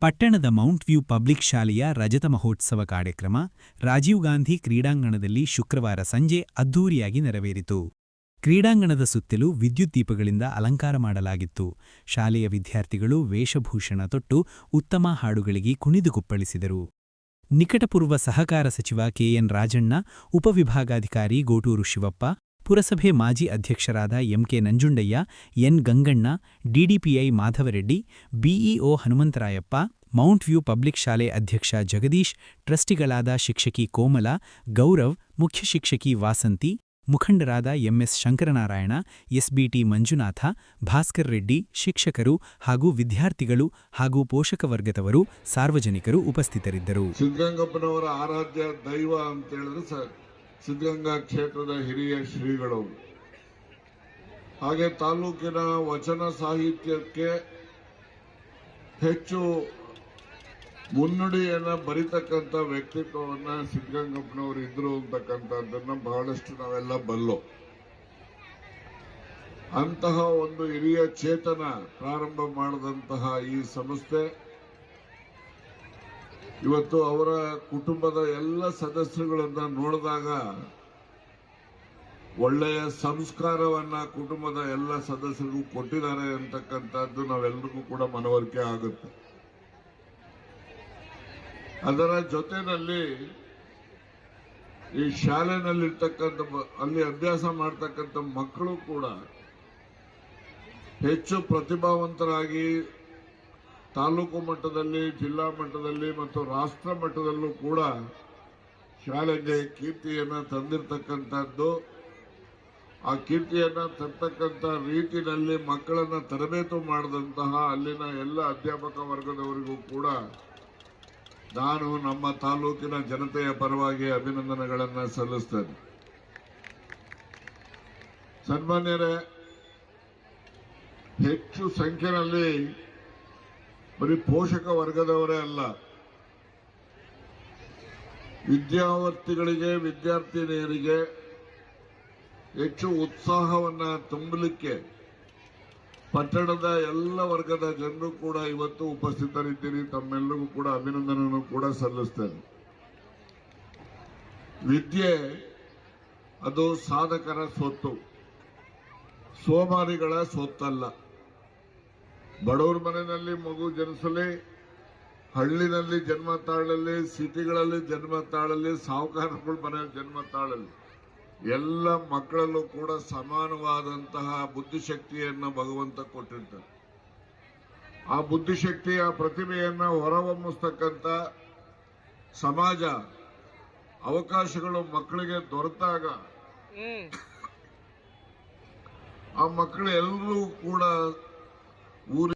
ಪಟ್ಟಣದ Mount view public ಶಾಲೆಯ ರಜತ ಮಹೋತ್ಸವ ಕಾರ್ಯಕ್ರಮ ರಾಜೀವ್ ಗಾಂಧಿ ಕ್ರೀಡಾಂಗಣದಲ್ಲಿ ಶುಕ್ರವಾರ ಸಂಜೆ ಅದ್ದೂರಿಯಾಗಿ ನೆರವೇರಿತು. ಕ್ರೀಡಾಂಗಣದ ಸುತ್ತಲೂ ವಿದ್ಯುತ್ ದೀಪಗಳಿಂದ ಅಲಂಕಾರ ಮಾಡಲಾಗಿತ್ತು. ಶಾಲೆಯ ವಿದ್ಯಾರ್ಥಿಗಳು ವೇಷಭೂಷಣ ತೊಟ್ಟು ಉತ್ತಮ ಹಾಡುಗಳಿಗೆ ಕುಣಿದು ಕುಪ್ಪಳಿಸಿದರು. ನಿಕಟಪೂರ್ವ ಸಹಕಾರ ಸಚಿವ ಕೆಎನ್ ರಾಜಣ್ಣ, ಉಪವಿಭಾಗಾಧಿಕಾರಿ ಗೋಟೂರು ಶಿವಪ್ಪ ಪುರಸಭೆ ಮಾಜಿ ಅಧ್ಯಕ್ಷರಾದ MK Nanjundaiah, N Ganganna, DDPI Madhavareddy, BEO Hanumantharayappa, mount view public ಶಾಲೆ ಅಧ್ಯಕ್ಷ ಜಗದೀಶ್, ಟ್ರಸ್ಟಿಗಳಾದ ಶಿಕ್ಷಕಿ ಕೋಮಲ, ಗೌರವ್, ಮುಖ್ಯ ಶಿಕ್ಷಕಿ ವಾಸಂತಿ, ಮುಖಂಡರಾದ ಎಂಎಸ್ ಶಂಕರನಾರಾಯಣ, ಎಸ್ಬಿಟಿ ಮಂಜುನಾಥ, ಭಾಸ್ಕರ್ ರೆಡ್ಡಿ, ಶಿಕ್ಷಕರು ಹಾಗೂ ವಿದ್ಯಾರ್ಥಿಗಳು ಹಾಗೂ ಪೋಷಕ ವರ್ಗದವರು ಸಾರ್ವಜನಿಕರು ಉಪಸ್ಥಿತರಿದ್ದರು. ಸಿದ್ದರಂಗಪ್ಪನವರ ಆರಾಧ್ಯ ದೈವ ಅಂತ ಹೇಳಿದ್ರೆ ಸಿದ್ಧಗಂಗಾ ಕ್ಷೇತ್ರದ ಹಿರಿಯ ಶ್ರೀಗಳು. ಹಾಗೆ ತಾಲೂಕಿನ ವಚನ ಸಾಹಿತ್ಯಕ್ಕೆ ಹೆಚ್ಚು ಮುನ್ನುಡಿಯನ್ನು ಬರಿತಕ್ಕಂಥ ವ್ಯಕ್ತಿತ್ವವನ್ನ ಸಿದ್ಧಗಂಗಪ್ಪನವರು ಇದ್ರು ಅಂತಕ್ಕಂಥದ್ದನ್ನು ಬಹಳಷ್ಟು ನಾವೆಲ್ಲ ಬಲ್ಲೋ. ಅಂತಹ ಒಂದು ಹಿರಿಯ ಚೇತನ ಪ್ರಾರಂಭ ಮಾಡಿದಂತಹ ಈ ಸಂಸ್ಥೆ ಇವತ್ತು ಅವರ ಕುಟುಂಬದ ಎಲ್ಲ ಸದಸ್ಯರುಗಳನ್ನ ನೋಡಿದಾಗ ಒಳ್ಳೆಯ ಸಂಸ್ಕಾರವನ್ನ ಕುಟುಂಬದ ಎಲ್ಲ ಸದಸ್ಯರಿಗೂ ಕೊಟ್ಟಿದ್ದಾರೆ ಅಂತಕ್ಕಂಥದ್ದು ನಾವೆಲ್ಲರಿಗೂ ಕೂಡ ಮನವರಿಕೆ ಆಗುತ್ತೆ. ಅದರ ಜೊತೆನಲ್ಲಿ ಈ ಶಾಲೆನಲ್ಲಿರ್ತಕ್ಕಂಥ ಅಲ್ಲಿ ಅಭ್ಯಾಸ ಮಾಡ್ತಕ್ಕಂಥ ಮಕ್ಕಳು ಕೂಡ ಹೆಚ್ಚು ಪ್ರತಿಭಾವಂತರಾಗಿ ತಾಲೂಕು ಮಟ್ಟದಲ್ಲಿ, ಜಿಲ್ಲಾ ಮಟ್ಟದಲ್ಲಿ ಮತ್ತು ರಾಷ್ಟ್ರ ಮಟ್ಟದಲ್ಲೂ ಕೂಡ ಶಾಲೆಗೆ ಕೀರ್ತಿಯನ್ನು ತಂದಿರತಕ್ಕಂಥದ್ದು. ಆ ಕೀರ್ತಿಯನ್ನು ತರ್ತಕ್ಕಂಥ ರೀತಿಯಲ್ಲಿ ಮಕ್ಕಳನ್ನು ತರಬೇತು ಮಾಡಿದಂತಹ ಅಲ್ಲಿನ ಎಲ್ಲ ಅಧ್ಯಾಪಕ ವರ್ಗದವರಿಗೂ ಕೂಡ ನಾನು ನಮ್ಮ ತಾಲೂಕಿನ ಜನತೆಯ ಪರವಾಗಿ ಅಭಿನಂದನೆಗಳನ್ನು ಸಲ್ಲಿಸ್ತೇನೆ. ಸನ್ಮಾನ್ಯರೇ, ಹೆಚ್ಚು ಸಂಖ್ಯೆಯಲ್ಲಿ ಬರೀ ಪೋಷಕ ವರ್ಗದವರೇ ಅಲ್ಲ. ವಿದ್ಯಾವರ್ತಿಗಳಿಗೆ, ವಿದ್ಯಾರ್ಥಿನಿಯರಿಗೆ ಹೆಚ್ಚು ಉತ್ಸಾಹವನ್ನು ತುಂಬಲಿಕ್ಕೆ ಪಟ್ಟಣದ ಎಲ್ಲ ವರ್ಗದ ಜನರು ಕೂಡ ಇವತ್ತು ಉಪಸ್ಥಿತರಿದ್ದೀರಿ. ತಮ್ಮೆಲ್ಲರಿಗೂ ಕೂಡ ಅಭಿನಂದನೆಯನ್ನು ಕೂಡ ಸಲ್ಲಿಸ್ತೇನೆ. ವಿದ್ಯೆ, ಅದು ಸಾಧಕರ ಸ್ವತ್ತು. ಸೋಮಾರಿಗಳ ಸ್ವತ್ತಲ್ಲ. ಬಡವರ ಮನೆಯಲ್ಲಿ ಮಗು ಜನಿಸಲಿ ಹಳ್ಳಿನಲ್ಲಿ ಜನ್ಮ ತಾಳಲಿ ಸಿಟಿಗಳಲ್ಲಿ ಜನ್ಮ ತಾಳಲಿ ಸಾಹುಕಾರಗಳ ಮನೆಯಲ್ಲಿ ಜನ್ಮ ತಾಳಲಿ ಎಲ್ಲ ಮಕ್ಕಳಲ್ಲೂ ಕೂಡ ಸಮಾನವಾದಂತಹ ಬುದ್ಧಿಶಕ್ತಿಯನ್ನು ಭಗವಂತ ಕೊಟ್ಟಿರ್ತಾರೆ ಆ ಬುದ್ಧಿಶಕ್ತಿಯ ಪ್ರತಿಭೆಯನ್ನು ಹೊರಹೊಮ್ಮಿಸ್ತಕ್ಕಂಥ ಸಮಾಜ ಅವಕಾಶಗಳು ಮಕ್ಕಳಿಗೆ ದೊರೆತಾಗ ಆ ಮಕ್ಕಳು ಎಲ್ಲರೂ ಕೂಡ ஊர்